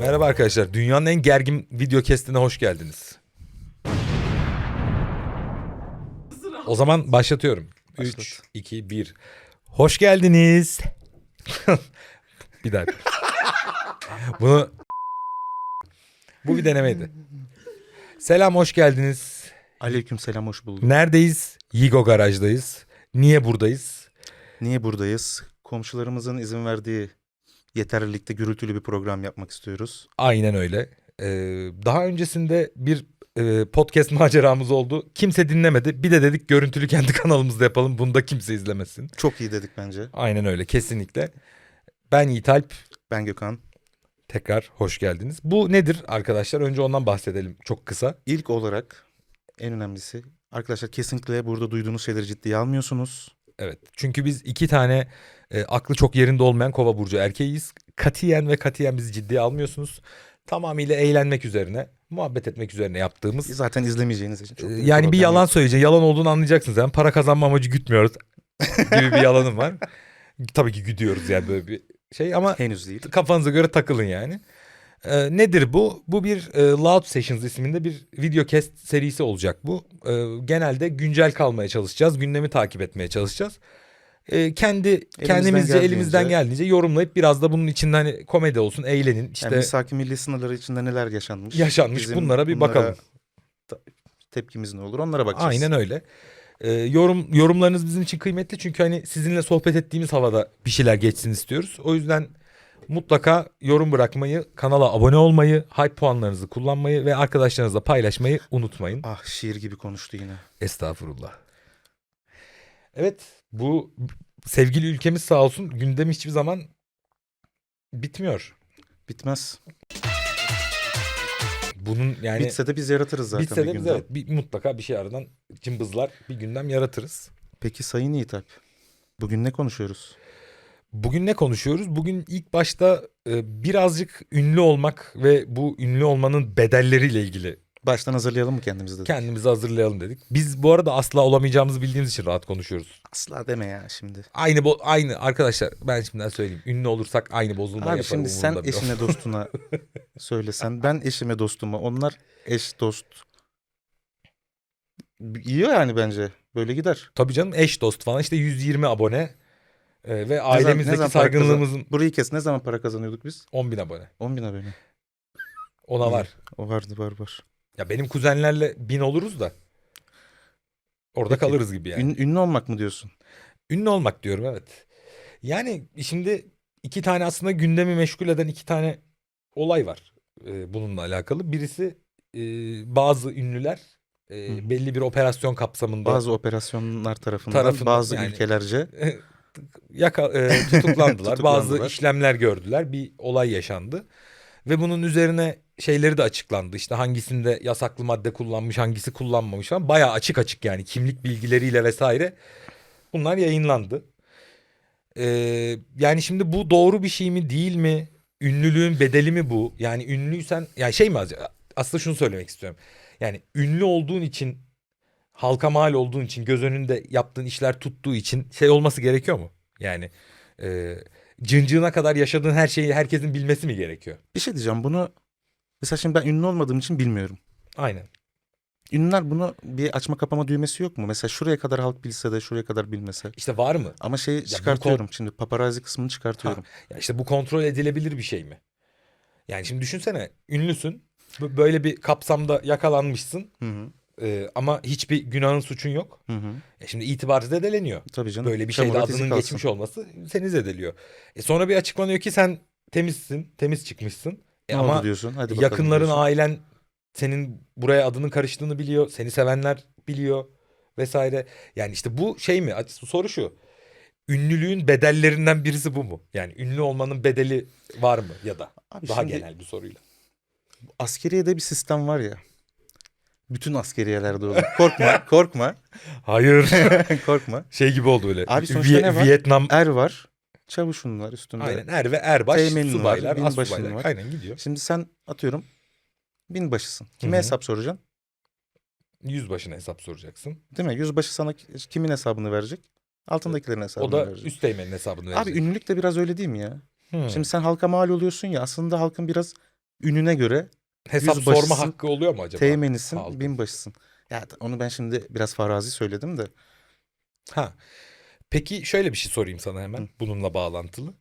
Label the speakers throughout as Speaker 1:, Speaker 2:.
Speaker 1: Merhaba arkadaşlar. Dünyanın en gergin video kestine hoş geldiniz. O zaman başlatıyorum.
Speaker 2: Başlat.
Speaker 1: 3, 2, 1. Hoş geldiniz. bir dakika. Bunu... Bu bir denemeydi. Selam hoş geldiniz.
Speaker 2: Aleyküm selam hoş bulduk.
Speaker 1: Neredeyiz? Yigo Garaj'dayız. Niye buradayız?
Speaker 2: Niye buradayız? Komşularımızın izin verdiği yeterlilikte gürültülü bir program yapmak istiyoruz.
Speaker 1: Aynen öyle. Ee, daha öncesinde bir e, podcast maceramız oldu. Kimse dinlemedi. Bir de dedik görüntülü kendi kanalımızda yapalım. Bunu da kimse izlemesin.
Speaker 2: Çok iyi dedik bence.
Speaker 1: Aynen öyle kesinlikle. Ben Yiğit Alp.
Speaker 2: Ben Gökhan.
Speaker 1: Tekrar hoş geldiniz. Bu nedir arkadaşlar? Önce ondan bahsedelim çok kısa.
Speaker 2: İlk olarak en önemlisi arkadaşlar kesinlikle burada duyduğunuz şeyleri ciddiye almıyorsunuz.
Speaker 1: Evet. Çünkü biz iki tane e, aklı çok yerinde olmayan kova burcu erkeğiyiz. Katiyen ve katiyen bizi ciddiye almıyorsunuz. Tamamıyla eğlenmek üzerine, muhabbet etmek üzerine yaptığımız
Speaker 2: Zaten izlemeyeceğiniz için çok büyük
Speaker 1: Yani bir yalan
Speaker 2: yok.
Speaker 1: söyleyeceksin. Yalan olduğunu anlayacaksınız. Yani para kazanma amacı gütmüyoruz gibi bir yalanım var. Tabii ki güdüyoruz yani böyle bir şey ama
Speaker 2: henüz değil.
Speaker 1: kafanıza göre takılın yani. Ee, nedir bu? Bu bir e, Loud Sessions isminde bir video cast serisi olacak bu. Ee, genelde güncel kalmaya çalışacağız. Gündemi takip etmeye çalışacağız. Ee, kendi kendimizce
Speaker 2: geldiğince-
Speaker 1: elimizden geldiğince yorumlayıp biraz da bunun içinde hani komedi olsun, eğlenin. işte
Speaker 2: yani misaki milli sınırları içinde neler yaşanmış.
Speaker 1: yaşanmış bunlara bir bakalım.
Speaker 2: ta- tepkimiz ne olur onlara bakacağız.
Speaker 1: Aynen öyle. Ee, yorum yorumlarınız bizim için kıymetli çünkü hani sizinle sohbet ettiğimiz havada bir şeyler geçsin istiyoruz. O yüzden mutlaka yorum bırakmayı, kanala abone olmayı, hype puanlarınızı kullanmayı ve arkadaşlarınızla paylaşmayı unutmayın.
Speaker 2: Ah şiir gibi konuştu yine.
Speaker 1: Estağfurullah. Evet, bu sevgili ülkemiz sağ olsun gündem hiçbir zaman bitmiyor.
Speaker 2: Bitmez.
Speaker 1: Bunun yani
Speaker 2: Bitse de biz yaratırız zaten
Speaker 1: bitse
Speaker 2: bir
Speaker 1: de biz
Speaker 2: gündem.
Speaker 1: evet, bir, mutlaka bir şey aradan cımbızlar bir gündem yaratırız.
Speaker 2: Peki Sayın Yiğit Alp, bugün ne konuşuyoruz?
Speaker 1: Bugün ne konuşuyoruz? Bugün ilk başta e, birazcık ünlü olmak ve bu ünlü olmanın bedelleriyle ilgili
Speaker 2: Baştan hazırlayalım mı kendimizi dedik.
Speaker 1: kendimizi hazırlayalım dedik. Biz bu arada asla olamayacağımızı bildiğimiz için rahat konuşuyoruz.
Speaker 2: Asla deme ya şimdi.
Speaker 1: Aynı bo- aynı arkadaşlar ben şimdiden söyleyeyim. Ünlü olursak aynı bozulma
Speaker 2: Abi şimdi sen
Speaker 1: umurumda
Speaker 2: eşine dostuna söylesen ben eşime dostuma onlar eş dost. İyi yani bence. Böyle gider.
Speaker 1: Tabii canım eş dost falan işte 120 abone e, ve
Speaker 2: Ne zaman-
Speaker 1: ailemizdeki
Speaker 2: zaman para
Speaker 1: saygınlığımızın
Speaker 2: kazan- Burayı kes ne zaman para kazanıyorduk biz?
Speaker 1: 10 bin abone.
Speaker 2: 10 bin abone.
Speaker 1: Ona var.
Speaker 2: O vardı var var.
Speaker 1: Ya benim kuzenlerle bin oluruz da orada
Speaker 2: Peki.
Speaker 1: kalırız gibi yani.
Speaker 2: Ün- ünlü olmak mı diyorsun?
Speaker 1: Ünlü olmak diyorum evet. Yani şimdi iki tane aslında gündemi meşgul eden iki tane olay var e, bununla alakalı. Birisi e, bazı ünlüler e,
Speaker 2: Hı
Speaker 1: belli bir operasyon kapsamında
Speaker 2: Bazı operasyonlar tarafından,
Speaker 1: Tarafından,
Speaker 2: bazı
Speaker 1: yani-
Speaker 2: ülkelerce
Speaker 1: yaka, e, tutuklandılar. bazı
Speaker 2: Tutuklandılar.
Speaker 1: işlemler gördüler. Bir olay yaşandı. Ve bunun üzerine şeyleri de açıklandı. İşte hangisinde yasaklı madde kullanmış, hangisi kullanmamış falan. Bayağı açık açık yani kimlik bilgileriyle vesaire. Bunlar yayınlandı. Ee, yani şimdi bu doğru bir şey mi değil mi? Ünlülüğün bedeli mi bu? Yani ünlüysen yani şey mi aslında şunu söylemek istiyorum. Yani ünlü olduğun için halka mal olduğun için göz önünde yaptığın işler tuttuğu için şey olması gerekiyor mu? Yani e, cıncığına kadar yaşadığın her şeyi herkesin bilmesi mi gerekiyor?
Speaker 2: bir şey diyeceğim bunu mesela şimdi ben ünlü olmadığım için bilmiyorum.
Speaker 1: Aynen.
Speaker 2: Ünlüler bunu bir açma kapama düğmesi yok mu? Mesela şuraya kadar halk bilse de şuraya kadar bilmese.
Speaker 1: İşte var mı?
Speaker 2: Ama şeyi çıkartıyorum şimdi paparazzi kısmını çıkartıyorum.
Speaker 1: Ya işte bu kontrol edilebilir bir şey mi? Yani şimdi düşünsene ünlüsün. Böyle bir kapsamda yakalanmışsın.
Speaker 2: Hı hı.
Speaker 1: E, ama hiçbir günahın suçun yok.
Speaker 2: Hı hı.
Speaker 1: E şimdi itibar zedeleniyor.
Speaker 2: Tabii canım.
Speaker 1: Böyle bir şeyde
Speaker 2: Çamura izi
Speaker 1: adının
Speaker 2: kalsın.
Speaker 1: geçmiş olması seni zedeliyor. E sonra bir açıklanıyor ki sen temizsin, temiz çıkmışsın. E
Speaker 2: Ne
Speaker 1: ama
Speaker 2: diyorsun? Hadi bakalım
Speaker 1: yakınların,
Speaker 2: diyorsun.
Speaker 1: ailen senin buraya adının karıştığını biliyor. Seni sevenler biliyor vesaire. Yani işte bu şey mi? Soru şu. Ünlülüğün bedellerinden birisi bu mu? Yani ünlü olmanın bedeli var mı ya da?
Speaker 2: Abi
Speaker 1: Daha
Speaker 2: şimdi
Speaker 1: genel bir soruyla.
Speaker 2: askeriyede bir sistem var ya. Bütün askeriyelerde olur. Korkma, korkma,
Speaker 1: Hayır.
Speaker 2: korkma.
Speaker 1: şey gibi oldu öyle.
Speaker 2: Abi sonuçta
Speaker 1: Viye-
Speaker 2: ne var?
Speaker 1: Vietnam
Speaker 2: Er var, çavuşun var üstünde.
Speaker 1: Aynen er ve erbaş
Speaker 2: Teğmenin var,
Speaker 1: subaylar,
Speaker 2: binbaşın var.
Speaker 1: Aynen gidiyor.
Speaker 2: Şimdi sen atıyorum Binbaşısın. Kime
Speaker 1: Hı hı.
Speaker 2: hesap soracaksın?
Speaker 1: Yüzbaşına hesap soracaksın.
Speaker 2: Değil mi? Yüzbaşı sana ki- kimin hesabını verecek? Altındakilerin hesabını
Speaker 1: O da
Speaker 2: verecek.
Speaker 1: üsteğmenin hesabını
Speaker 2: Abi
Speaker 1: verecek.
Speaker 2: ünlülük de biraz öyle değil mi ya?
Speaker 1: Hmm.
Speaker 2: Şimdi sen halka mal oluyorsun ya aslında halkın biraz ününe göre
Speaker 1: hesap
Speaker 2: yüzbaşısın,
Speaker 1: sorma hakkı oluyor mu acaba?
Speaker 2: teğmenisin,
Speaker 1: halkın?
Speaker 2: binbaşısın. Ya onu ben şimdi biraz farazi söyledim de.
Speaker 1: Ha. Peki şöyle bir şey sorayım sana hemen
Speaker 2: Hı.
Speaker 1: bununla bağlantılı.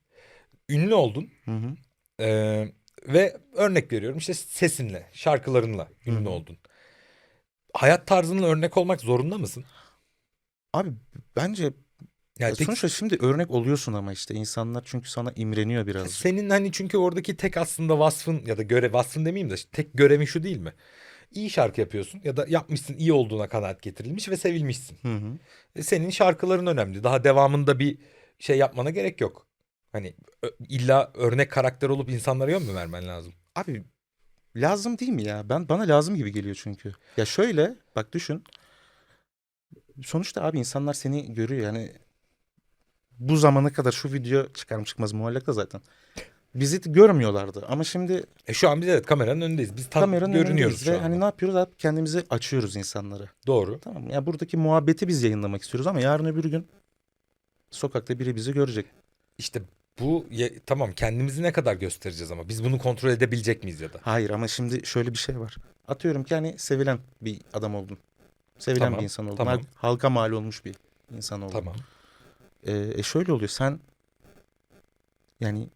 Speaker 1: Ünlü oldun
Speaker 2: Hı hı.
Speaker 1: ee, ve örnek veriyorum işte sesinle, şarkılarınla ünlü
Speaker 2: Hı
Speaker 1: oldun. Hayat tarzının örnek olmak zorunda mısın?
Speaker 2: Abi bence ya
Speaker 1: tek-
Speaker 2: sonuçta şimdi örnek oluyorsun ama işte insanlar çünkü sana imreniyor biraz.
Speaker 1: senin hani çünkü oradaki tek aslında vasfın ya da görev vasfın demeyeyim de tek görevin şu değil mi? İyi şarkı yapıyorsun ya da yapmışsın iyi olduğuna kanaat getirilmiş ve sevilmişsin.
Speaker 2: Hı hı.
Speaker 1: E, Senin şarkıların önemli. Daha devamında bir şey yapmana gerek yok. Hani ö- illa örnek karakter olup insanlara yön mü vermen lazım?
Speaker 2: Abi lazım değil mi ya? Ben bana lazım gibi geliyor çünkü. Ya şöyle bak düşün. Sonuçta abi insanlar seni görüyor yani bu zamana kadar şu video çıkarım çıkmaz muallakta zaten. Bizi görmüyorlardı ama şimdi
Speaker 1: E şu an biz evet kameranın önündeyiz. Biz tam
Speaker 2: kameranın
Speaker 1: görünüyoruz
Speaker 2: önündeyiz
Speaker 1: şu
Speaker 2: ve
Speaker 1: anda.
Speaker 2: hani ne yapıyoruz abi kendimizi açıyoruz insanlara.
Speaker 1: Doğru.
Speaker 2: Tamam mı? ya buradaki muhabbeti biz yayınlamak istiyoruz ama yarın öbür gün sokakta biri bizi görecek.
Speaker 1: İşte bu ye- tamam kendimizi ne kadar göstereceğiz ama biz bunu kontrol edebilecek miyiz ya da?
Speaker 2: Hayır ama şimdi şöyle bir şey var. Atıyorum ki hani sevilen bir adam oldun. Sevilen
Speaker 1: Tamam,
Speaker 2: bir insan oldun.
Speaker 1: tamam.
Speaker 2: Hal- Halka mal olmuş bir insan oldun.
Speaker 1: Tamam.
Speaker 2: Ee, e şöyle oluyor sen yani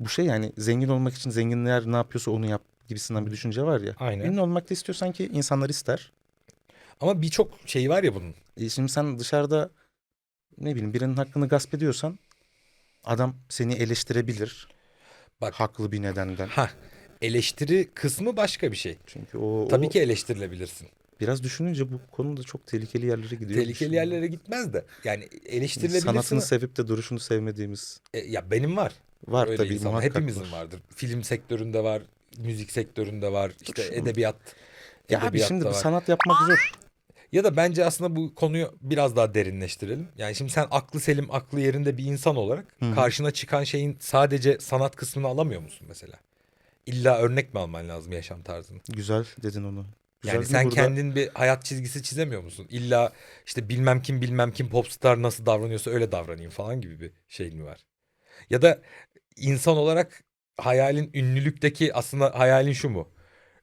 Speaker 2: bu şey yani zengin olmak için zenginler ne yapıyorsa onu yap gibisinden bir düşünce var ya.
Speaker 1: Aynen.
Speaker 2: Ünlü olmak da istiyorsan ki insanlar ister.
Speaker 1: Ama birçok şey var ya bunun.
Speaker 2: E şimdi sen dışarıda ne bileyim birinin hakkını gasp ediyorsan adam seni eleştirebilir.
Speaker 1: Bak.
Speaker 2: Haklı bir nedenden.
Speaker 1: Ha eleştiri kısmı başka bir şey.
Speaker 2: Çünkü o,
Speaker 1: Tabii
Speaker 2: o
Speaker 1: ki eleştirilebilirsin.
Speaker 2: Biraz düşününce bu konuda çok tehlikeli yerlere gidiyor.
Speaker 1: Tehlikeli yerlere gitmez de. Yani eleştirilebilirsin.
Speaker 2: Sanatını sevip de duruşunu sevmediğimiz
Speaker 1: E, ya benim var.
Speaker 2: var
Speaker 1: Öyle
Speaker 2: tabii
Speaker 1: insan.
Speaker 2: muhakkak
Speaker 1: Hepimizin
Speaker 2: var.
Speaker 1: vardır. Film sektöründe var, müzik sektöründe var, işte
Speaker 2: Şu-
Speaker 1: edebiyat.
Speaker 2: Ya abi
Speaker 1: edebiyatta
Speaker 2: şimdi
Speaker 1: var.
Speaker 2: sanat yapmak zor.
Speaker 1: Ya da bence aslında bu konuyu biraz daha derinleştirelim. Yani şimdi sen aklı selim, aklı yerinde bir insan olarak
Speaker 2: hı.
Speaker 1: karşına çıkan şeyin sadece sanat kısmını alamıyor musun mesela? İlla örnek mi alman lazım yaşam tarzını?
Speaker 2: Güzel dedin onu. Güzel
Speaker 1: Yani sen
Speaker 2: burada.
Speaker 1: kendin bir hayat çizgisi çizemiyor musun? İlla işte bilmem kim bilmem kim popstar nasıl davranıyorsa öyle davranayım falan gibi bir şey mi var? Ya da insan olarak hayalin ünlülükteki aslında hayalin şu mu?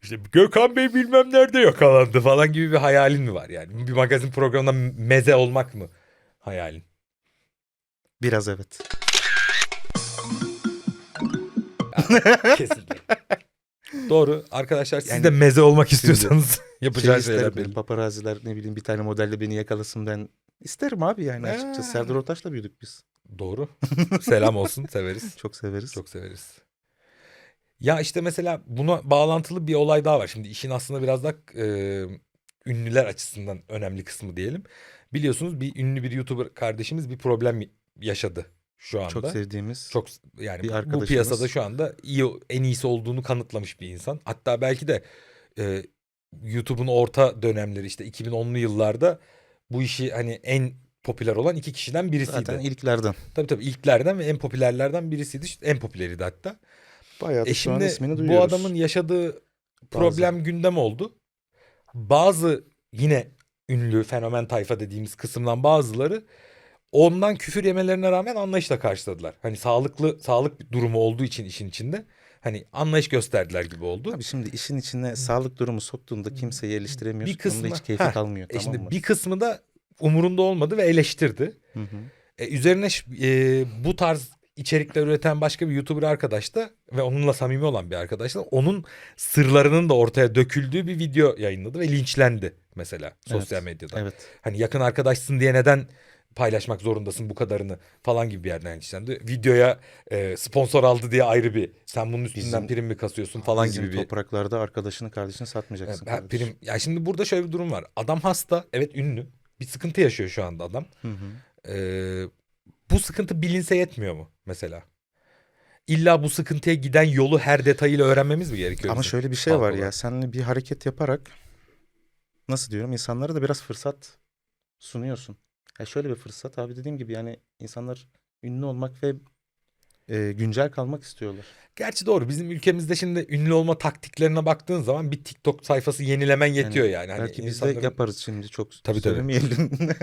Speaker 1: İşte Gökhan Bey bilmem nerede yakalandı falan gibi bir hayalin mi var yani? Bir magazin programında meze olmak mı hayalin?
Speaker 2: Biraz evet.
Speaker 1: Kesinlikle. Doğru. Arkadaşlar siz
Speaker 2: Yani
Speaker 1: de meze olmak istiyorsanız
Speaker 2: Şey
Speaker 1: yapacağınız şeyler belli.
Speaker 2: benim paparaziler ne bileyim bir tane modelle beni yakalasın ben isterim abi yani açıkçası.
Speaker 1: Ha.
Speaker 2: Serdar Ortaç'la büyüdük biz.
Speaker 1: Doğru. Selam olsun severiz.
Speaker 2: Çok severiz.
Speaker 1: Çok severiz. Ya işte mesela buna bağlantılı bir olay daha var. Şimdi işin aslında biraz da e, ünlüler açısından önemli kısmı diyelim. Biliyorsunuz bir ünlü bir YouTuber kardeşimiz bir problem yaşadı şu anda.
Speaker 2: Çok sevdiğimiz.
Speaker 1: Çok yani
Speaker 2: bir
Speaker 1: bu piyasada şu anda iyi en iyisi olduğunu kanıtlamış bir insan. Hatta belki de e, YouTube'un orta dönemleri işte 2010'lu yıllarda bu işi hani en popüler olan iki kişiden birisiydi.
Speaker 2: Zaten ilklerden.
Speaker 1: Tabii tabii ilklerden ve en popülerlerden birisiydi. İşte en popüleriydi hatta.
Speaker 2: Bayağı
Speaker 1: E
Speaker 2: şu an ismini
Speaker 1: bu
Speaker 2: duyuyoruz.
Speaker 1: adamın yaşadığı problem gündem oldu. Bazı yine ünlü fenomen tayfa dediğimiz kısımdan bazıları ondan küfür yemelerine rağmen anlayışla karşıladılar. Hani sağlıklı sağlık durumu olduğu için işin içinde hani anlayış gösterdiler gibi oldu.
Speaker 2: Abi şimdi işin içine sağlık durumu soktuğunda kimseyi eleştiremiyorsun.
Speaker 1: Bir kısmı-
Speaker 2: hiç keyfi
Speaker 1: Heh,
Speaker 2: kalmıyor
Speaker 1: E
Speaker 2: tamam
Speaker 1: şimdi
Speaker 2: mı?
Speaker 1: bir kısmı da umurunda olmadı ve eleştirdi.
Speaker 2: Hı hı.
Speaker 1: E, üzerine e, bu tarz içerikler üreten başka bir YouTuber arkadaş da ve onunla samimi olan bir arkadaş da onun sırlarının da ortaya döküldüğü bir video yayınladı ve linçlendi mesela sosyal medyada.
Speaker 2: Evet.
Speaker 1: Hani yakın arkadaşsın diye neden paylaşmak zorundasın bu kadarını falan gibi bir yerden linçlendi. Videoya e, sponsor aldı diye ayrı bir sen bunun üstünden
Speaker 2: Bizim-
Speaker 1: prim mi kasıyorsun falan
Speaker 2: Bizim
Speaker 1: gibi bir
Speaker 2: topraklarda arkadaşını kardeşini satmayacaksın.
Speaker 1: Ha,
Speaker 2: kardeşim.
Speaker 1: prim. Ya şimdi burada şöyle bir durum var. Adam hasta, evet ünlü. Bir sıkıntı yaşıyor şu anda adam.
Speaker 2: Hı hı.
Speaker 1: Ee, bu sıkıntı bilinse yetmiyor mu mesela? İlla bu sıkıntıya giden yolu her detayıyla öğrenmemiz mi gerekiyor?
Speaker 2: Ama
Speaker 1: bizim?
Speaker 2: şöyle bir şey
Speaker 1: halk
Speaker 2: var
Speaker 1: olarak?
Speaker 2: ya. Seninle bir hareket yaparak nasıl diyorum insanlara da biraz fırsat sunuyorsun. Ya şöyle bir fırsat abi dediğim gibi yani insanlar ünlü olmak ve e, güncel kalmak istiyorlar.
Speaker 1: Gerçi doğru bizim ülkemizde şimdi ünlü olma taktiklerine baktığın zaman bir TikTok sayfası yenilemen yetiyor yani. Hani
Speaker 2: Belki biz
Speaker 1: insanların-
Speaker 2: de yaparız şimdi çok
Speaker 1: Tabii, tabii.
Speaker 2: söylemeyelim.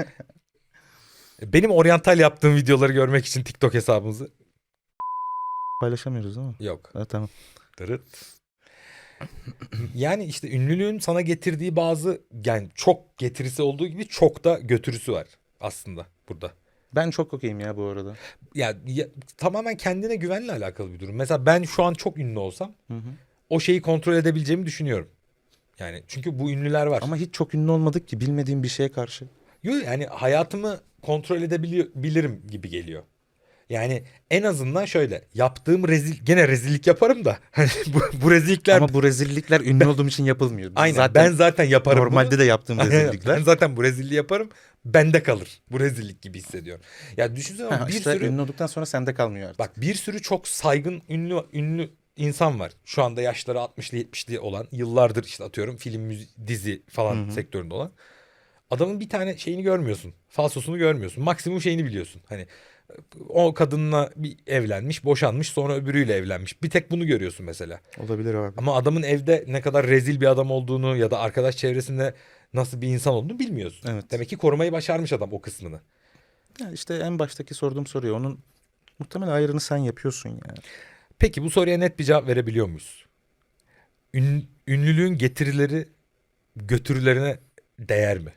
Speaker 1: Benim oryantal yaptığım videoları görmek için TikTok hesabımızı
Speaker 2: Paylaşamıyoruz değil mi?
Speaker 1: yok.
Speaker 2: Ha, tamam.
Speaker 1: Dırıt. Yani işte ünlülüğün sana getirdiği bazı yani çok getirisi olduğu gibi çok da götürüsü var aslında burada.
Speaker 2: Ben çok okeyim ya bu arada.
Speaker 1: Ya, ya tamamen kendine güvenle alakalı bir durum. Mesela ben şu an çok ünlü olsam
Speaker 2: Hı hı.
Speaker 1: o şeyi kontrol edebileceğimi düşünüyorum. Yani çünkü bu ünlüler var.
Speaker 2: Ama hiç çok ünlü olmadık ki bilmediğim bir şeye karşı.
Speaker 1: Yo, yani hayatımı kontrol edebilirim gibi geliyor. Yani en azından şöyle yaptığım rezil gene rezillik yaparım da hani bu, bu rezillikler
Speaker 2: Ama bu rezillikler ünlü olduğum için yapılmıyor.
Speaker 1: Aynen
Speaker 2: zaten
Speaker 1: ben zaten yaparım
Speaker 2: normalde
Speaker 1: bunu.
Speaker 2: de yaptığım rezillikler.
Speaker 1: Ben zaten bu rezilliği yaparım. Bende kalır. Bu rezillik gibi hissediyorum. Ya düşünsene
Speaker 2: Ha,
Speaker 1: bir
Speaker 2: işte
Speaker 1: sürü
Speaker 2: ünlü olduktan sonra sende kalmıyor artık.
Speaker 1: bak bir sürü çok saygın ünlü ünlü insan var. Şu anda yaşları 60'lı 70'li olan yıllardır işte atıyorum film müzi- dizi falan
Speaker 2: Hı hı.
Speaker 1: sektöründe olan. Adamın bir tane şeyini görmüyorsun. Falsosunu görmüyorsun. Maksimum şeyini biliyorsun. Hani o kadınla bir evlenmiş, boşanmış, sonra öbürüyle evlenmiş. Bir tek bunu görüyorsun mesela.
Speaker 2: Olabilir abi.
Speaker 1: Ama adamın evde ne kadar rezil bir adam olduğunu ya da arkadaş çevresinde nasıl bir insan olduğunu bilmiyorsun.
Speaker 2: Evet.
Speaker 1: Demek ki korumayı başarmış adam o kısmını.
Speaker 2: Yani işte en baştaki sorduğum soruyu onun muhtemelen ayrını sen yapıyorsun ya.
Speaker 1: Peki bu soruya net bir cevap verebiliyor muyuz? Ün- ünlülüğün getirileri götürülerine değer mi?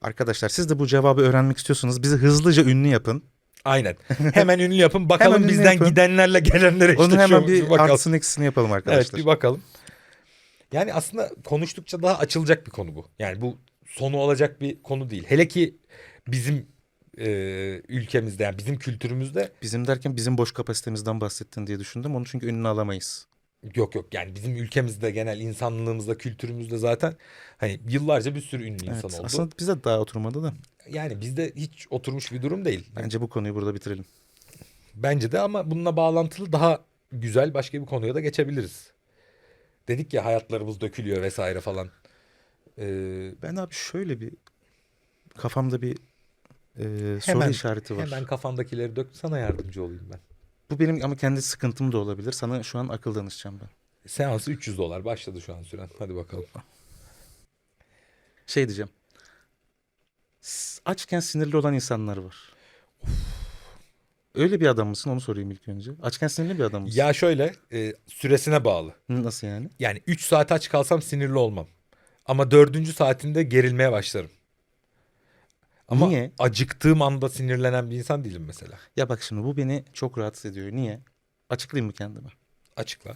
Speaker 2: Arkadaşlar siz de bu cevabı öğrenmek istiyorsanız bizi hızlıca ünlü yapın.
Speaker 1: Aynen. Hemen ünlü yapın. Bakalım
Speaker 2: Hemen
Speaker 1: bizden
Speaker 2: yapın.
Speaker 1: gidenlerle gelenlere işte
Speaker 2: Onun hemen bir
Speaker 1: bakalım.
Speaker 2: artısını eksisini yapalım
Speaker 1: Evet
Speaker 2: arkadaşlar.
Speaker 1: bir bakalım. Yani aslında konuştukça daha açılacak bir konu bu. Yani bu sonu olacak bir konu değil. Hele ki bizim e, ülkemizde yani bizim kültürümüzde
Speaker 2: Bizim derken bizim boş kapasitemizden bahsettin diye düşündüm. Onu çünkü ünlü alamayız.
Speaker 1: yok yok yani bizim ülkemizde genel insanlığımızda kültürümüzde zaten hani yıllarca bir sürü ünlü
Speaker 2: Evet,
Speaker 1: insan oldu.
Speaker 2: aslında bize daha oturmadı da.
Speaker 1: Yani bizde hiç oturmuş bir durum değil.
Speaker 2: Bence bu konuyu burada bitirelim.
Speaker 1: Bence de ama bununla bağlantılı daha güzel başka bir konuya da geçebiliriz. Dedik ya hayatlarımız dökülüyor vesaire falan. Ee,
Speaker 2: Ben abi şöyle bir kafamda bir e, soru işareti var.
Speaker 1: hemen kafandakileri dök sana yardımcı olayım ben.
Speaker 2: Bu benim ama kendi sıkıntım da olabilir. Sana şu an akıl danışacağım ben.
Speaker 1: Seansı 300 dolar başladı şu an süren. Hadi bakalım.
Speaker 2: Şey diyeceğim. Açken sinirli olan insanlar var. Öyle bir adam mısın onu sorayım ilk önce. Açken sinirli bir adam mısın?
Speaker 1: Ya şöyle e, süresine bağlı.
Speaker 2: Nasıl yani?
Speaker 1: Yani 3 saat aç kalsam sinirli olmam. Ama dördüncü saatinde gerilmeye başlarım. Ama
Speaker 2: Niye?
Speaker 1: acıktığım anda sinirlenen bir insan değilim mesela.
Speaker 2: Ya bak şimdi bu beni çok rahatsız ediyor. Niye? Açıklayayım mı kendime?
Speaker 1: Açıkla.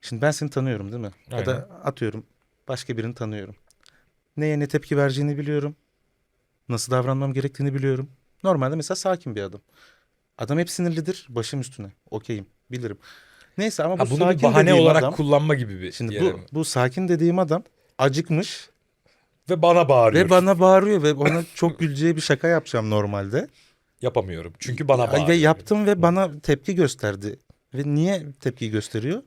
Speaker 2: Şimdi ben seni tanıyorum değil mi? Ya da atıyorum başka birini tanıyorum. Neye ne tepki vereceğini biliyorum. Nasıl davranmam gerektiğini biliyorum. Normalde mesela sakin bir adam. Adam hep sinirlidir. Başım üstüne. Okeyim. Bilirim. Neyse ama bu
Speaker 1: Ha, bunu
Speaker 2: sakin
Speaker 1: bir bahane
Speaker 2: dediğim
Speaker 1: olarak
Speaker 2: adam.
Speaker 1: kullanma gibi bir
Speaker 2: Şimdi bu,
Speaker 1: mi?
Speaker 2: bu sakin dediğim adam acıkmış
Speaker 1: Ve bana bağırıyor.
Speaker 2: ve bana bağırıyor ve ona çok güleceği bir şaka yapacağım normalde.
Speaker 1: Yapamıyorum. Çünkü bana bağırıyor.
Speaker 2: Ve yaptım ve bana tepki gösterdi. Ve niye tepki gösteriyor?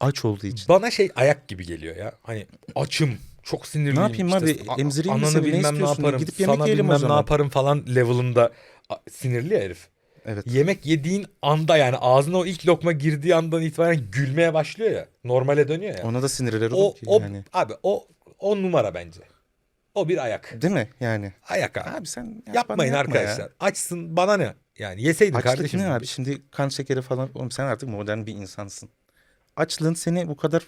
Speaker 2: Aç olduğu için.
Speaker 1: Bana şey ayak gibi geliyor ya. Hani açım. Çok sinirliyim.
Speaker 2: Ne yapayım
Speaker 1: işte,
Speaker 2: abi? Emzireyim mi seni? Ne
Speaker 1: bilmem ne
Speaker 2: istiyorsun?
Speaker 1: yaparım.
Speaker 2: Gidip yemek
Speaker 1: sana
Speaker 2: yiyelim o
Speaker 1: bilmem ne
Speaker 2: zaman.
Speaker 1: yaparım falan level'ında sinirli ya herif.
Speaker 2: Evet.
Speaker 1: Yemek yediğin anda yani ağzına o ilk lokma girdiği andan itibaren gülmeye başlıyor ya. Normale dönüyor ya.
Speaker 2: Ona da sinirler
Speaker 1: o,
Speaker 2: olur ki
Speaker 1: o
Speaker 2: yani.
Speaker 1: abi o o numara bence. O bir ayak.
Speaker 2: Değil mi yani?
Speaker 1: Ayak abi.
Speaker 2: Abi sen yap-
Speaker 1: Yapmayın
Speaker 2: yapma ya.
Speaker 1: arkadaşlar. Açsın bana ne? Yani yeseydin
Speaker 2: Açlık
Speaker 1: kardeşim.
Speaker 2: ne abi? Şimdi kan şekeri falan. Oğlum sen artık modern bir insansın. Açlığın seni bu kadar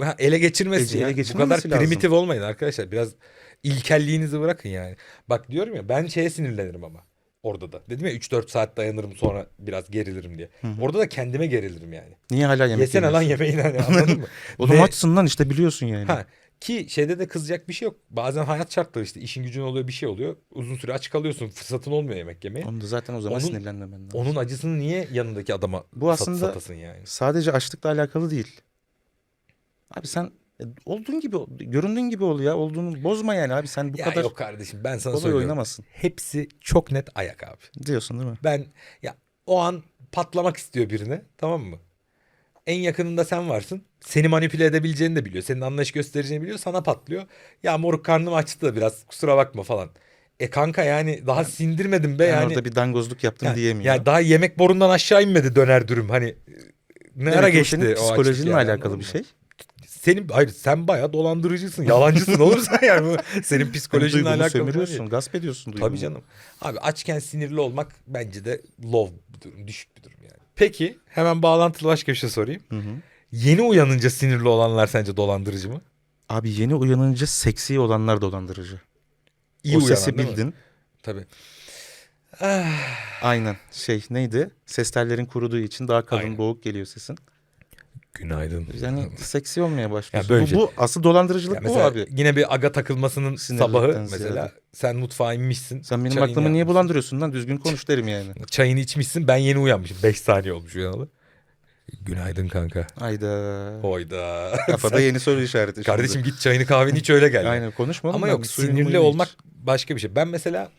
Speaker 1: Ha, ele geçirmesin
Speaker 2: Ece,
Speaker 1: ya.
Speaker 2: ele
Speaker 1: Bu kadar
Speaker 2: lazım.
Speaker 1: primitif olmayın arkadaşlar. Biraz ilkelliğinizi bırakın yani. Bak diyorum ya ben şeye sinirlenirim ama. Orada da. Dedim ya 3-4 saat dayanırım sonra biraz gerilirim diye.
Speaker 2: Hı.
Speaker 1: Orada da kendime gerilirim yani.
Speaker 2: niye hala yemek
Speaker 1: Yesene lan
Speaker 2: yemiyorsun?
Speaker 1: yemeğini hani anladın mı?
Speaker 2: Oğlum
Speaker 1: Ne-
Speaker 2: açsın lan işte biliyorsun yani.
Speaker 1: Ha, ki şeyde de kızacak bir şey yok. Bazen hayat şartları işte işin gücün oluyor bir şey oluyor. Uzun süre aç kalıyorsun. Fırsatın olmuyor yemek yemeye.
Speaker 2: Onu da zaten o zaman
Speaker 1: Onun-
Speaker 2: sinirlenmemen lazım.
Speaker 1: Onun acısını niye yanındaki adama
Speaker 2: Bu aslında-
Speaker 1: satasın yani?
Speaker 2: Sadece açlıkla alakalı değil. Abi sen e, olduğun gibi ol- göründüğün gibi ol ya. Olduğunu bozma yani abi sen bu
Speaker 1: Ya
Speaker 2: kadar
Speaker 1: yok kardeşim ben sana söylüyorum.
Speaker 2: oynamasın.
Speaker 1: Hepsi çok net ayak abi.
Speaker 2: Diyorsun değil mi?
Speaker 1: Ben ya o an patlamak istiyor birine tamam mı? En yakınında sen varsın. Seni manipüle edebileceğini de biliyor. Senin anlayış göstereceğini biliyor. Sana patlıyor. Ya moruk karnım açtı da biraz kusura bakma falan. E kanka yani daha sindirmedim be
Speaker 2: Ben
Speaker 1: yani.
Speaker 2: orada bir dangozluk yaptım
Speaker 1: yani,
Speaker 2: diyemiyor.
Speaker 1: yani daha yemek borundan aşağı inmedi döner dürüm. Hani ne
Speaker 2: Demek
Speaker 1: ara geçti o açık
Speaker 2: psikolojinle
Speaker 1: yani,
Speaker 2: alakalı bir şey.
Speaker 1: Senin hayır sen bayağı dolandırıcısın. Yalancısın oğlum sen yani. Bu senin psikolojinle
Speaker 2: duygunu
Speaker 1: alakalı.
Speaker 2: sömürüyorsun,
Speaker 1: şey.
Speaker 2: gasp ediyorsun duygunu.
Speaker 1: Tabii canım. Abi açken sinirli olmak bence de low bir durum, düşük bir durum yani. Peki hemen bağlantılı başka bir şey sorayım.
Speaker 2: Hı hı.
Speaker 1: Yeni uyanınca sinirli olanlar sence dolandırıcı mı?
Speaker 2: Abi yeni uyanınca seksi olanlar dolandırıcı.
Speaker 1: İyi
Speaker 2: o
Speaker 1: uyanan
Speaker 2: sesi
Speaker 1: değil
Speaker 2: bildin.
Speaker 1: Tabii. Ah,
Speaker 2: Aynen. Şey neydi? Ses tellerin kuruduğu için daha kalın
Speaker 1: Aynen.
Speaker 2: boğuk geliyor sesin.
Speaker 1: Günaydın.
Speaker 2: Yani seksi olmaya
Speaker 1: böylece-
Speaker 2: bu, bu asıl dolandırıcılık
Speaker 1: Ya
Speaker 2: bu
Speaker 1: mesela
Speaker 2: abi.
Speaker 1: yine bir aga takılmasının
Speaker 2: Sinirlilikten
Speaker 1: sabahı
Speaker 2: ziyade.
Speaker 1: mesela sen mutfağa inmişsin.
Speaker 2: Sen benim
Speaker 1: çayını
Speaker 2: aklımı niye
Speaker 1: yapmışsın,
Speaker 2: bulandırıyorsun lan? Düzgün konuş derim yani.
Speaker 1: Çayını içmişsin ben yeni uyanmışım. 5 saniye olmuş uyanalı. Günaydın kanka.
Speaker 2: Hayda.
Speaker 1: Oyda.
Speaker 2: Kafada yeni soru işareti. şimdi.
Speaker 1: Kardeşim git çayını kahveni iç öyle gel.
Speaker 2: Aynen konuşma.
Speaker 1: Ama yok sinirli olmak başka bir şey. Ben mesela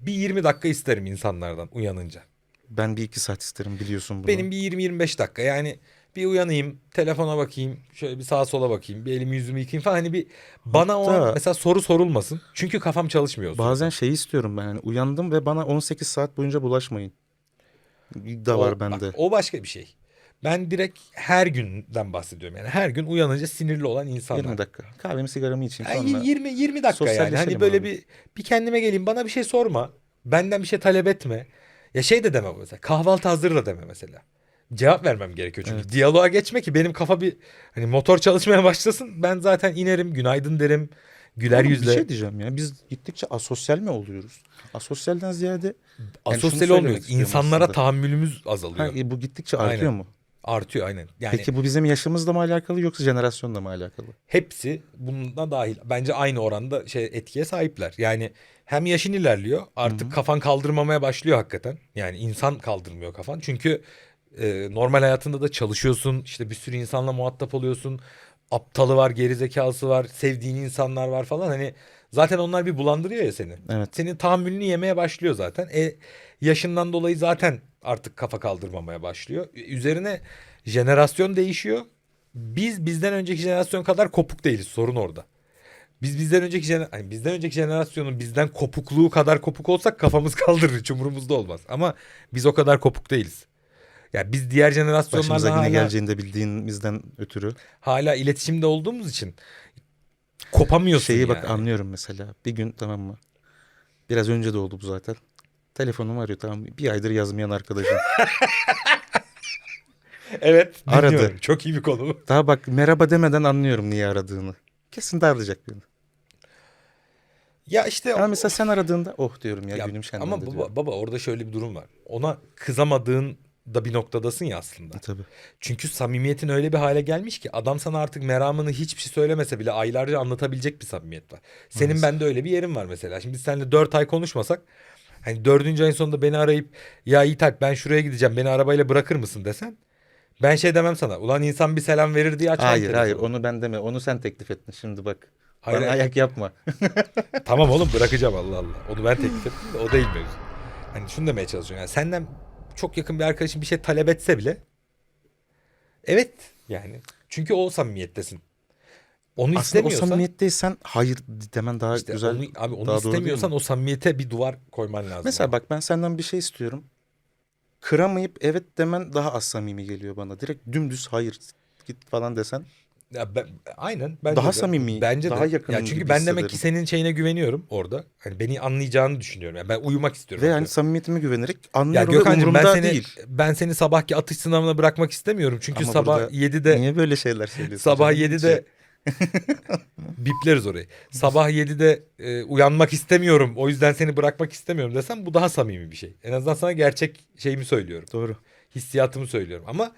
Speaker 1: bir 20 dakika isterim insanlardan uyanınca.
Speaker 2: Ben bir iki saat isterim biliyorsun bunu.
Speaker 1: Benim bir 20-25 dakika yani bir uyanayım, telefona bakayım, şöyle bir sağa sola bakayım, bir elimi yüzümü yıkayayım falan. Hani bir bana o
Speaker 2: Hatta-
Speaker 1: mesela soru sorulmasın. Çünkü kafam çalışmıyor.
Speaker 2: Bazen şeyi istiyorum ben. Yani uyandım ve bana 18 saat boyunca bulaşmayın. Da var
Speaker 1: O-
Speaker 2: bende.
Speaker 1: bak, o başka bir şey. Ben direkt her günden bahsediyorum. Yani her gün uyanınca sinirli olan insanlar.
Speaker 2: 20 dakika. Kahvemi sigaramı içeyim
Speaker 1: Yani
Speaker 2: sonra.
Speaker 1: 20 20 dakika yani. Hani böyle
Speaker 2: abi.
Speaker 1: bir bir kendime geleyim. Bana bir şey sorma. Benden bir şey talep etme. Ya şey de deme mesela. Kahvaltı hazır da deme mesela. Cevap vermem gerekiyor çünkü.
Speaker 2: Evet.
Speaker 1: Diyaloğa geçme ki benim kafa bir hani motor çalışmaya başlasın. Ben zaten inerim, günaydın derim. Güler
Speaker 2: Oğlum
Speaker 1: yüzle.
Speaker 2: Bir şey diyeceğim ya. Biz gittikçe asosyal mi oluyoruz? Asosyalden ziyade yani
Speaker 1: Asosyal
Speaker 2: söylemek
Speaker 1: olmuyoruz. İnsanlara
Speaker 2: aslında.
Speaker 1: tahammülümüz azalıyor.
Speaker 2: ha, e, bu gittikçe artıyor
Speaker 1: Aynen.
Speaker 2: mu?
Speaker 1: Artıyor aynen. Yani
Speaker 2: Peki bu bizim yaşımızla mı alakalı yoksa jenerasyonla mı alakalı?
Speaker 1: hepsi bununla dahil. Bence aynı oranda şey etkiye sahipler. Yani hem yaşın ilerliyor artık kafan kaldırmamaya başlıyor hakikaten. Yani insan kaldırmıyor kafan. Çünkü e, normal hayatında da çalışıyorsun. işte bir sürü insanla muhatap oluyorsun. Aptalı var, gerizekalısı var, sevdiğin insanlar var falan. Hani zaten onlar bir bulandırıyor ya seni.
Speaker 2: Evet.
Speaker 1: Senin tahammülünü yemeye başlıyor zaten. E yaşından dolayı zaten artık kafa kaldırmamaya başlıyor. Üzerine jenerasyon değişiyor. Biz bizden önceki jenerasyon kadar kopuk değiliz. Sorun orada. Biz bizden önceki jener hani bizden önceki jenerasyonun bizden kopukluğu kadar kopuk olsak kafamız kaldırır, hiç umurumuzda olmaz. Ama biz o kadar kopuk değiliz. Ya biz diğer
Speaker 2: Başımıza
Speaker 1: jenerasyonlarla
Speaker 2: yine
Speaker 1: hala,
Speaker 2: geleceğini de bildiğimizden ötürü.
Speaker 1: hala iletişimde olduğumuz için kopamıyorsun
Speaker 2: Şeyi
Speaker 1: yani.
Speaker 2: bak anlıyorum mesela. Bir gün tamam mı? Biraz önce de oldu bu zaten. Telefonum arıyor tamam mı? Bir aydır yazmayan arkadaşım.
Speaker 1: Evet.
Speaker 2: Aradı.
Speaker 1: dinliyorum. Çok iyi bir konu.
Speaker 2: Daha bak merhaba demeden anlıyorum niye aradığını. Kesin darlayacak beni.
Speaker 1: Ya işte
Speaker 2: Ama mesela sen aradığında oh diyorum ya,
Speaker 1: Ya
Speaker 2: günüm şenlendi
Speaker 1: ama
Speaker 2: diyorum.
Speaker 1: baba, baba orada şöyle bir durum var. Ona kızamadığın da bir noktadasın ya aslında.
Speaker 2: E, Tabii.
Speaker 1: Çünkü samimiyetin öyle bir hale gelmiş ki adam sana artık meramını hiçbir şey söylemese bile aylarca anlatabilecek bir samimiyet var. Senin
Speaker 2: Maalesef.
Speaker 1: bende öyle bir yerin var mesela. Şimdi biz seninle 4 ay konuşmasak hani dördüncü ayın sonunda beni arayıp ya Alp ben şuraya gideceğim beni arabayla bırakır mısın desen ben şey demem sana. Ulan insan bir selam verir diye açmam
Speaker 2: Hayır hayır onu ben deme. Onu sen teklif ettin şimdi bak.
Speaker 1: Hayır,
Speaker 2: Bana
Speaker 1: hayır.
Speaker 2: ayak yapma.
Speaker 1: Tamam oğlum bırakacağım Allah Allah. Onu ben teklif ettim de o değil mevzu. Hani şunu demeye çalışıyorum. Yani senden çok yakın bir arkadaşın bir şey talep etse bile evet yani. Çünkü o samimiyettesin. Onu
Speaker 2: Aslında o
Speaker 1: istemiyorsan
Speaker 2: samimiyetteysen hayır demen daha
Speaker 1: işte
Speaker 2: güzel.
Speaker 1: onu, abi onu
Speaker 2: daha doğru değil
Speaker 1: istemiyorsan
Speaker 2: mi?
Speaker 1: o samimiyete bir duvar koyman lazım.
Speaker 2: Mesela bak ben senden bir şey istiyorum. Kıramayıp evet demen daha az samimi geliyor bana. Direkt dümdüz hayır git falan desen.
Speaker 1: Ya ben, aynen bence
Speaker 2: Daha
Speaker 1: de.
Speaker 2: samimi,
Speaker 1: bence
Speaker 2: daha
Speaker 1: de.
Speaker 2: yakınım
Speaker 1: Ya çünkü
Speaker 2: gibi
Speaker 1: ben demek ki senin şeyine güveniyorum orada. Hani beni anlayacağını düşünüyorum. Yani ben uyumak istiyorum.
Speaker 2: Ve yani samimiyetime güvenerek
Speaker 1: Ya
Speaker 2: anlıyorum ve
Speaker 1: Gökhan'cığım ben
Speaker 2: umurumda
Speaker 1: seni
Speaker 2: değil.
Speaker 1: ben seni sabahki atış sınavına bırakmak istemiyorum. Çünkü
Speaker 2: Ama
Speaker 1: sabah
Speaker 2: burada
Speaker 1: 7'de
Speaker 2: Niye böyle şeyler söylüyorsun?
Speaker 1: sabah
Speaker 2: canım?
Speaker 1: 7'de bipleriz orayı. Sabah 7'de e, uyanmak istemiyorum. O yüzden seni bırakmak istemiyorum desem bu daha samimi bir şey. En azından sana gerçek şeyimi söylüyorum.
Speaker 2: Doğru.
Speaker 1: Hissiyatımı söylüyorum. Ama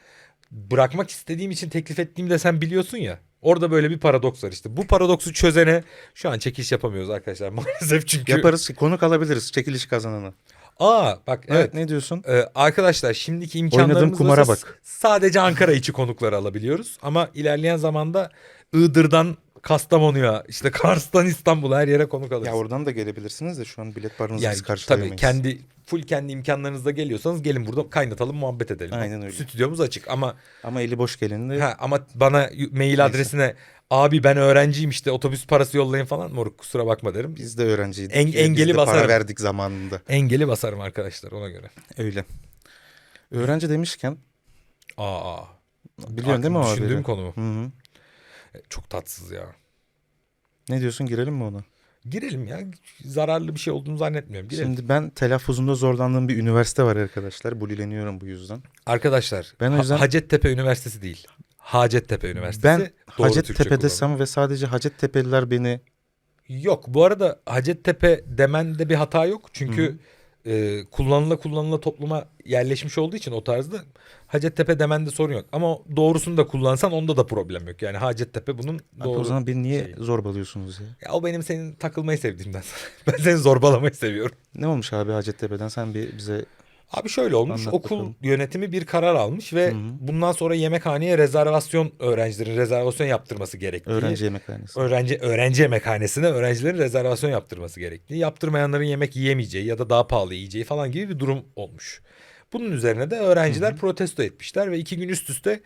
Speaker 1: bırakmak istediğim için teklif ettiğimde sen biliyorsun ya. Orada böyle bir paradoks var işte. Bu paradoksu çözene şu an çekiliş yapamıyoruz arkadaşlar maalesef çünkü.
Speaker 2: Yaparız konuk alabiliriz çekiliş kazananı.
Speaker 1: Aa bak
Speaker 2: Evet,
Speaker 1: evet.
Speaker 2: ne diyorsun?
Speaker 1: Ee, arkadaşlar şimdiki imkanlarımızla
Speaker 2: kumara bak.
Speaker 1: sadece Ankara içi konukları alabiliyoruz. Ama ilerleyen zamanda Iğdır'dan Kastamonu'ya işte Kars'tan İstanbul'a her yere konuk alırız.
Speaker 2: Ya oradan da gelebilirsiniz de şu an bilet paranızı
Speaker 1: yani
Speaker 2: biz
Speaker 1: tabii
Speaker 2: karşılayamayız.
Speaker 1: kendi full kendi imkanlarınızla geliyorsanız gelin burada kaynatalım muhabbet edelim.
Speaker 2: Aynen öyle.
Speaker 1: Stüdyomuz açık ama
Speaker 2: Ama eli boş gelin de
Speaker 1: ha, ama bana mail
Speaker 2: Neyse.
Speaker 1: adresine Abi ben öğrenciyim işte otobüs parası yollayın falan moruk kusura bakma derim.
Speaker 2: Biz de öğrenciydik.
Speaker 1: En-
Speaker 2: Biz
Speaker 1: engeli
Speaker 2: de
Speaker 1: basarım.
Speaker 2: para verdik zamanında.
Speaker 1: Engeli basarım arkadaşlar ona göre.
Speaker 2: Öyle. Öğrenci demişken
Speaker 1: Aa.
Speaker 2: biliyorsun değil mi o
Speaker 1: Düşündüğüm
Speaker 2: haberi?
Speaker 1: konu?
Speaker 2: Hı hı.
Speaker 1: Çok tatsız ya.
Speaker 2: Ne diyorsun girelim mi ona?
Speaker 1: Girelim ya. Zararlı bir şey olduğunu zannetmiyorum. Girelim.
Speaker 2: Şimdi ben telaffuzunda zorlandığım bir üniversite var arkadaşlar. Bulileniyorum bu yüzden.
Speaker 1: Arkadaşlar
Speaker 2: Ben o yüzden-
Speaker 1: Hacettepe Üniversitesi değil. Hacettepe Üniversitesi.
Speaker 2: Ben Hacettepe desem ve sadece Hacettepe'liler beni
Speaker 1: Yok bu arada Hacettepe demende bir hata yok. Çünkü e, kullanıla kullanıla topluma yerleşmiş olduğu için o tarzda Hacettepe demende sorun yok. Ama doğrusunu da kullansan onda da problem yok. Yani Hacettepe bunun
Speaker 2: Abi
Speaker 1: doğru.
Speaker 2: o zaman beni niye
Speaker 1: şey.
Speaker 2: zorbalıyorsunuz ya?
Speaker 1: Ya o benim senin takılmayı sevdiğimden. ben seni zorbalamayı seviyorum.
Speaker 2: Ne olmuş abi Hacettepe'den sen bir bize
Speaker 1: Abi şöyle olmuş.
Speaker 2: Anlat
Speaker 1: okul
Speaker 2: bakalım.
Speaker 1: yönetimi bir karar almış ve
Speaker 2: Hı hı.
Speaker 1: bundan sonra yemekhaneye rezervasyon öğrencilerin rezervasyon yaptırması gerektiği.
Speaker 2: öğrenci yemekhanesi.
Speaker 1: öğrenci öğrenci yemekhanesine öğrencilerin rezervasyon yaptırması gerektiği, yaptırmayanların yemek yiyemeyeceği ya da daha pahalı yiyeceği falan gibi bir durum olmuş. Bunun üzerine de öğrenciler protesto etmişler ve iki gün üst üste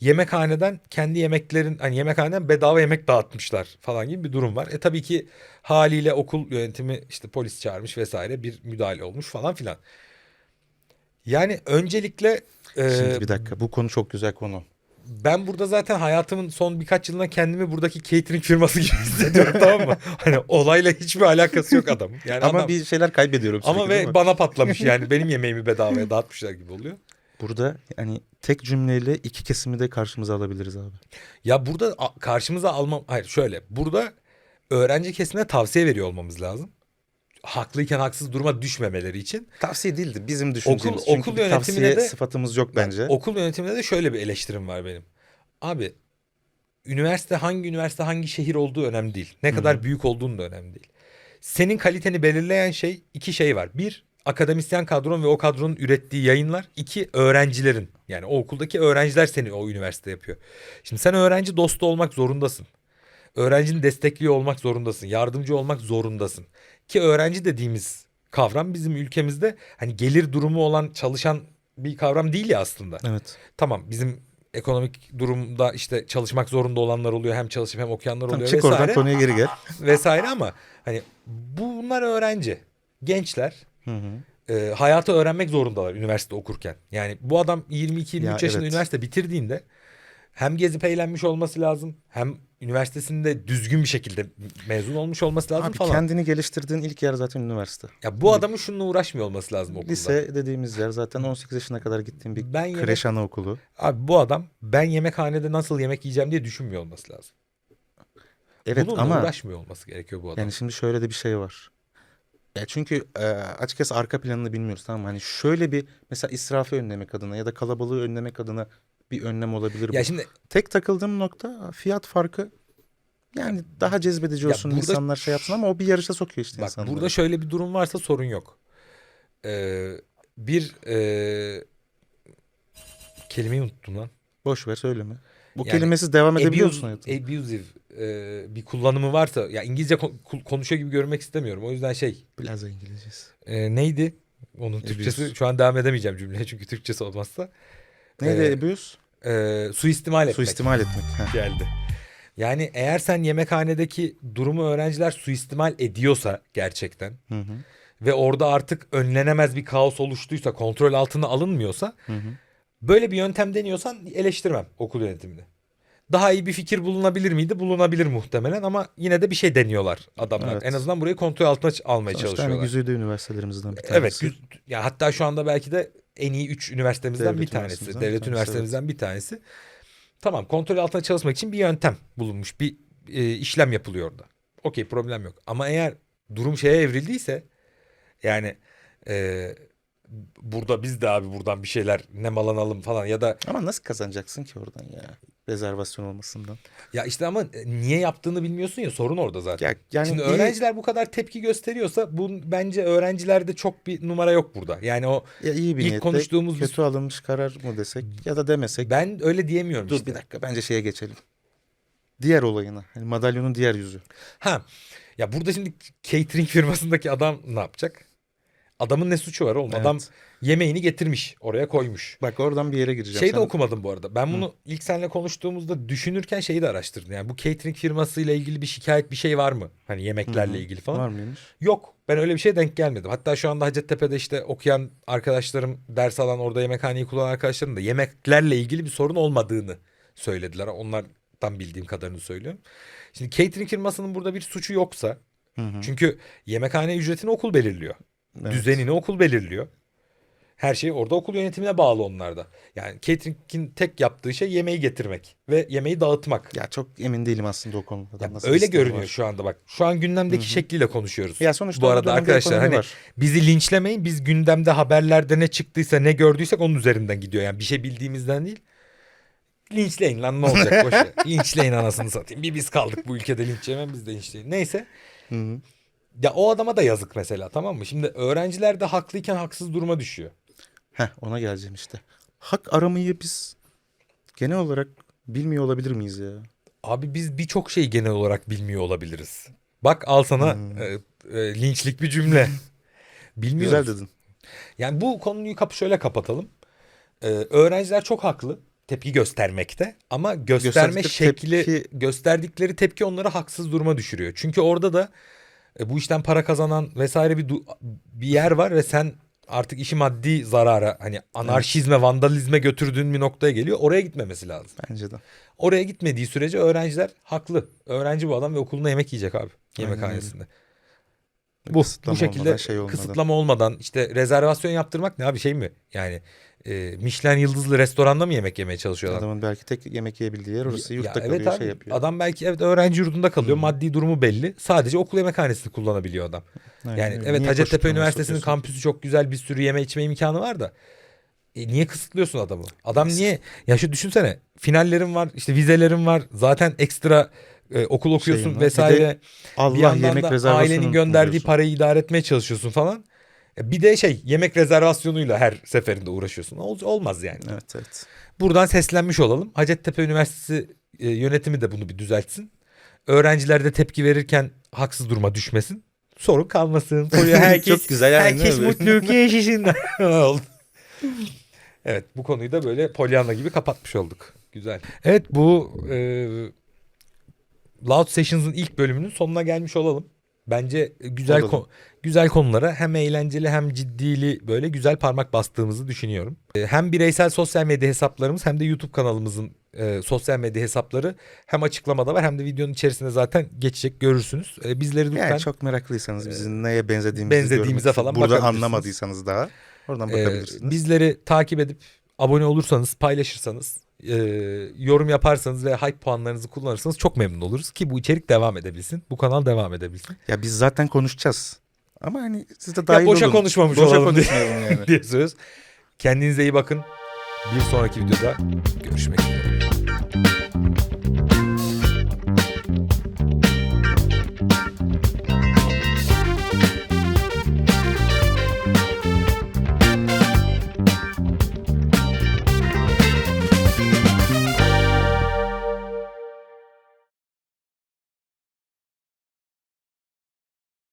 Speaker 1: yemekhaneden kendi yemeklerin hani yemekhaneden bedava yemek dağıtmışlar falan gibi bir durum var. E tabii ki haliyle okul yönetimi işte polis çağırmış vesaire bir müdahale olmuş falan filan. Yani öncelikle e,
Speaker 2: Şimdi bir dakika bu konu çok güzel konu.
Speaker 1: ben burada zaten hayatımın son birkaç yılında kendimi buradaki catering firması gibi hissediyorum tamam mı? Hani olayla hiçbir alakası yok adam. Yani
Speaker 2: Ama
Speaker 1: adam-
Speaker 2: bir şeyler kaybediyorum sürekli
Speaker 1: ama
Speaker 2: değil
Speaker 1: ve
Speaker 2: mi?
Speaker 1: bana patlamış yani benim yemeğimi bedavaya dağıtmışlar gibi oluyor.
Speaker 2: Burada hani tek cümleyle iki kesimi de karşımıza alabiliriz abi.
Speaker 1: Ya burada a- karşımıza almam hayır şöyle burada öğrenci kesimine tavsiye veriyor olmamız lazım. Haklıyken haksız duruma düşmemeleri için.
Speaker 2: Tavsiye değildi bizim düşüncemiz.
Speaker 1: Okul-
Speaker 2: Çünkü
Speaker 1: okul yönetimine
Speaker 2: tavsiye
Speaker 1: de-
Speaker 2: sıfatımız yok bence.
Speaker 1: Okul yönetiminde de şöyle bir eleştirim var benim. Abi üniversite hangi üniversite hangi şehir olduğu önemli değil. Ne kadar büyük olduğun da önemli değil. Senin kaliteni belirleyen şey iki şey var. Bir akademisyen kadron ve o kadronun ürettiği yayınlar. İki öğrencilerin yani o okuldaki öğrenciler seni o üniversite yapıyor. Şimdi sen öğrenci dostu olmak zorundasın. Öğrencinin destekliyor olmak zorundasın. Yardımcı olmak zorundasın. Ki öğrenci dediğimiz kavram bizim ülkemizde hani gelir durumu olan çalışan bir kavram değil ya aslında.
Speaker 2: Evet.
Speaker 1: Tamam bizim ekonomik durumda işte çalışmak zorunda olanlar oluyor. Hem çalışıp hem okuyanlar
Speaker 2: Tamam,
Speaker 1: oluyor
Speaker 2: çık
Speaker 1: vesaire.
Speaker 2: oradan konuya geri gel.
Speaker 1: vesaire ama hani bunlar öğrenci. Gençler
Speaker 2: Hı hı.
Speaker 1: e, hayatı öğrenmek zorundalar üniversite okurken. Yani bu adam 22-23
Speaker 2: Ya,
Speaker 1: yaşında
Speaker 2: evet.
Speaker 1: üniversite bitirdiğinde hem gezip eğlenmiş olması lazım. Hem üniversitesinde düzgün bir şekilde mezun olmuş olması lazım
Speaker 2: Abi
Speaker 1: falan.
Speaker 2: kendini geliştirdiğin ilk yer zaten üniversite.
Speaker 1: Ya bu adamın şununla uğraşmıyor olması lazım okulda.
Speaker 2: Lise dediğimiz yer zaten 18 yaşına kadar gittiğim bir
Speaker 1: Ben yemek-
Speaker 2: kreş anaokulu.
Speaker 1: Abi bu adam ben yemekhanede nasıl yemek yiyeceğim diye düşünmüyor olması lazım.
Speaker 2: Evet
Speaker 1: Bununla
Speaker 2: ama
Speaker 1: uğraşmıyor olması gerekiyor bu adam.
Speaker 2: yani şimdi şöyle de bir şey var. Ya çünkü e, açıkçası arka planını bilmiyoruz tamam mı? Hani şöyle bir mesela israfı önlemek adına ya da kalabalığı önlemek adına bir önlem olabilir
Speaker 1: ya
Speaker 2: bu.
Speaker 1: şimdi
Speaker 2: Tek takıldığım nokta fiyat farkı. Yani daha cezbedici
Speaker 1: Ya
Speaker 2: olsun
Speaker 1: burada-
Speaker 2: insanlar şey yapsın ama o bir yarışa sokuyor işte
Speaker 1: Bak
Speaker 2: insanları.
Speaker 1: burada şöyle bir durum varsa sorun yok. Ee, bir e, kelimeyi unuttum lan.
Speaker 2: Boş ver söyleme. Bu
Speaker 1: Yani
Speaker 2: kelimesiz devam edebiliyor musun
Speaker 1: Abuse,
Speaker 2: hayatım?
Speaker 1: abusive e, bir kullanımı varsa ya İngilizce ko- konuşuyor gibi görmek istemiyorum. O yüzden şey
Speaker 2: Biraz İngilizcesi.
Speaker 1: e, neydi? Onun
Speaker 2: Abuse.
Speaker 1: Türkçesi şu an devam edemeyeceğim cümleye çünkü Türkçesi olmazsa.
Speaker 2: Neydi
Speaker 1: Ee,
Speaker 2: abuse?
Speaker 1: E, suistimal etmek.
Speaker 2: Suistimal etmek.
Speaker 1: Geldi. Yani eğer sen yemekhanedeki durumu öğrenciler suistimal ediyorsa gerçekten
Speaker 2: Hı hı.
Speaker 1: ve orada artık önlenemez bir kaos oluştuysa, kontrol altına alınmıyorsa
Speaker 2: Hı hı.
Speaker 1: böyle bir yöntem deniyorsan eleştirmem okul yönetimini. Daha iyi bir fikir bulunabilir miydi? Bulunabilir muhtemelen ama yine de bir şey deniyorlar adamlar.
Speaker 2: Evet.
Speaker 1: En azından burayı kontrol altına almaya
Speaker 2: Sonuçta hani
Speaker 1: çalışıyorlar.
Speaker 2: güzide üniversitelerimizden bir tanesi.
Speaker 1: evet, güz- ya hatta şu anda belki de en iyi 3 üniversitemizden
Speaker 2: Devlet
Speaker 1: bir tanesi, devlet üniversitemizden bir tanesi. Tamam, kontrol altına çalışmak için bir yöntem bulunmuş, bir e, işlem yapılıyor orada. Okey, problem yok. Ama eğer durum şeye evrildiyse yani e, burada biz de abi buradan bir şeyler nemalanalım falan ya da
Speaker 2: Ama nasıl kazanacaksın ki oradan ya? Rezervasyon olmasından.
Speaker 1: ya işte ama niye yaptığını bilmiyorsun ya sorun orada zaten.
Speaker 2: Ya, yani
Speaker 1: Şimdi
Speaker 2: iyi-
Speaker 1: öğrenciler bu kadar tepki gösteriyorsa bu bence öğrencilerde çok bir numara yok burada. Yani o
Speaker 2: ya iyi bir
Speaker 1: ilk konuştuğumuz
Speaker 2: kötü alınmış karar mı desek ya da demesek.
Speaker 1: ben öyle diyemiyorum
Speaker 2: Dur
Speaker 1: işte.
Speaker 2: bir dakika bence şeye geçelim. Diğer olayına. Hani madalyonun diğer yüzü.
Speaker 1: Ha ya burada şimdi catering firmasındaki adam ne yapacak? Adamın ne suçu var oğlum?
Speaker 2: Evet.
Speaker 1: Adam yemeğini getirmiş oraya koymuş.
Speaker 2: Bak oradan bir yere gireceğim.
Speaker 1: Şey de
Speaker 2: Sen-
Speaker 1: okumadım bu arada. Ben bunu ilk seninle konuştuğumuzda düşünürken şeyi de araştırdım. Yani bu catering firmasıyla ilgili bir şikayet bir şey var mı? Hani yemeklerle
Speaker 2: Hı hı.
Speaker 1: ilgili falan.
Speaker 2: Var mıymış?
Speaker 1: Yok. Ben öyle bir şeye denk gelmedim. Hatta şu anda Hacettepe'de işte okuyan arkadaşlarım, ders alan orada yemekhaneyi kullanan arkadaşlarım da yemeklerle ilgili bir sorun olmadığını söylediler. Onlardan bildiğim kadarını söylüyorum. Şimdi catering firmasının burada bir suçu yoksa
Speaker 2: Hı hı.
Speaker 1: çünkü yemekhane ücretini okul belirliyor.
Speaker 2: Evet.
Speaker 1: Düzenini okul belirliyor. Her şey orada okul yönetimine bağlı onlarda. Yani catering'in tek yaptığı şey yemeği getirmek ve yemeği dağıtmak.
Speaker 2: Ya çok emin değilim aslında o konuda.
Speaker 1: Ya
Speaker 2: Nasıl
Speaker 1: öyle görünüyor
Speaker 2: var.
Speaker 1: şu anda bak. Şu an gündemdeki
Speaker 2: Hı hı.
Speaker 1: şekliyle konuşuyoruz.
Speaker 2: Ya sonuçta
Speaker 1: Bu arada arkadaşlar hani
Speaker 2: var.
Speaker 1: bizi linçlemeyin. Biz gündemde haberlerde ne çıktıysa ne gördüysek onun üzerinden gidiyor. Yani bir şey bildiğimizden değil. Linçleyin lan ne olacak boş ver. Linçleyin anasını satayım. Bir biz kaldık bu ülkede linç yemem biz de linçleyin. Neyse.
Speaker 2: Hı hı.
Speaker 1: Ya o adama da yazık mesela tamam mı? Şimdi öğrenciler de haklıyken haksız duruma düşüyor.
Speaker 2: Heh, ona geleceğim işte. Hak aramayı biz genel olarak bilmiyor olabilir miyiz ya?
Speaker 1: Abi biz birçok şeyi genel olarak bilmiyor olabiliriz. Bak al sana
Speaker 2: Hmm.
Speaker 1: e, e, linçlik bir cümle. Bilmiyoruz.
Speaker 2: Güzel dedin.
Speaker 1: Yani bu konuyu kapı şöyle kapatalım. Ee, öğrenciler çok haklı tepki göstermekte ama gösterme şekli
Speaker 2: tepki-
Speaker 1: gösterdikleri tepki onları haksız duruma düşürüyor. Çünkü orada da e, bu işten para kazanan vesaire bir bir yer var ve sen artık işi maddi zarara hani anarşizme, vandalizme götürdüğün bir noktaya geliyor. Oraya gitmemesi lazım.
Speaker 2: Bence de.
Speaker 1: Oraya gitmediği sürece öğrenciler haklı. Öğrenci bu adam ve okulunda yemek yiyecek abi yemekhanesinde. Bu bu şekilde
Speaker 2: olmadan, şey olmadan.
Speaker 1: kısıtlama olmadan işte rezervasyon yaptırmak ne abi şey mi? Yani e, Michelin yıldızlı restoranda mı yemek yemeye çalışıyor adam?
Speaker 2: Adamın belki tek yemek yiyebildiği yer orası.
Speaker 1: Ya
Speaker 2: Yurtta
Speaker 1: evet
Speaker 2: kalıyor
Speaker 1: abi,
Speaker 2: şey yapıyor.
Speaker 1: Adam belki evet öğrenci yurdunda kalıyor.
Speaker 2: Hı.
Speaker 1: Maddi durumu belli. Sadece okul yemekhanesini kullanabiliyor adam.
Speaker 2: Aynen
Speaker 1: Yani evet
Speaker 2: Niye
Speaker 1: Hacettepe Üniversitesi'nin kampüsü çok güzel bir sürü yeme içme imkanı var da. E, niye kısıtlıyorsun adamı? Adam niye? Ya şu düşünsene. Finallerin var, işte vizelerin var. Zaten ekstra e, okul okuyorsun
Speaker 2: Şeyin
Speaker 1: vesaire.
Speaker 2: Allah
Speaker 1: bir yandan
Speaker 2: yemek
Speaker 1: da
Speaker 2: rezervasyonu
Speaker 1: ailenin gönderdiği parayı idare etmeye çalışıyorsun falan. Bir de şey yemek rezervasyonuyla her seferinde uğraşıyorsun. Ol- olmaz yani.
Speaker 2: Evet evet.
Speaker 1: Buradan seslenmiş olalım. Hacettepe Üniversitesi e, yönetimi de bunu bir düzeltsin. Öğrenciler de tepki verirken haksız duruma düşmesin. Sorun kalmasın. Soruyor herkes,
Speaker 2: Çok güzel yani,
Speaker 1: herkes
Speaker 2: mi?
Speaker 1: mutluluk yaşasın. Evet bu konuyu da böyle Pollyanna gibi kapatmış olduk. Güzel. Evet bu e, Loud Sessions'ın ilk bölümünün sonuna gelmiş olalım. Bence güzel ko- güzel konulara hem eğlenceli hem ciddili böyle güzel parmak bastığımızı düşünüyorum. E, Hem bireysel sosyal medya hesaplarımız hem de YouTube kanalımızın e, sosyal medya hesapları hem açıklamada var hem de videonun içerisinde zaten geçecek görürsünüz. E, bizleri lütfen
Speaker 2: Yani çok meraklıysanız bizim neye benzediğimizi
Speaker 1: benzediğimize falan
Speaker 2: burada anlamadıysanız daha oradan
Speaker 1: e,
Speaker 2: bakabilirsiniz.
Speaker 1: bizleri takip edip abone olursanız, paylaşırsanız, e, yorum yaparsanız ve hype puanlarınızı kullanırsanız çok memnun oluruz ki bu içerik devam edebilsin. Bu kanal devam edebilsin.
Speaker 2: Ya biz zaten konuşacağız. Ama hani siz de dahil
Speaker 1: boşa
Speaker 2: olun.
Speaker 1: konuşmamış
Speaker 2: boşa
Speaker 1: olalım diye.
Speaker 2: yani.
Speaker 1: diye söz. Kendinize iyi bakın. Bir sonraki videoda görüşmek üzere.